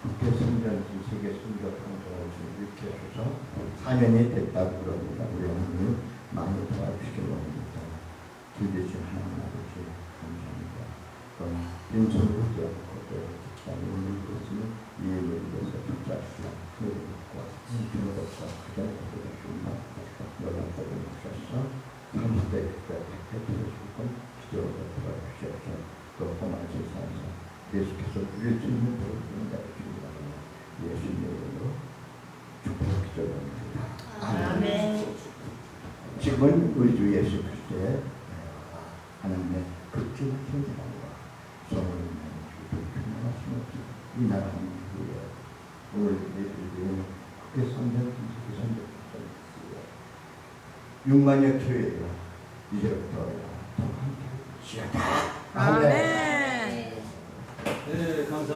세계 선교 방송을 이렇게 해서 4년이 됐다고 그럽니다. 우리 어머니 많이 도와주시기 바랍니다. 기대신 하나님 아버지 감사합니다. 그럼 인천부터 그때 오늘 것은 이해를 위해서 붙잡시고 그리고 주님으로서 가장 기도하시나 연락들을 주셔서 30대 그때 대표해주시고 기도를 도와주셔서 또 험한 세상에서 예수께서 주의 주님을 보여주는 자들입니다. 예수님 이름으로 축복 기도합니다. 아멘. 지금은 우리 주 예수 그리스도의 하나님의 있는 주도 평안하심 없이 이 나라 하나님의 오늘 예수님은 크게 선전 선전했습니다. 6만여 교회가 이제부터 더 함께 시작다. 아멘. 네.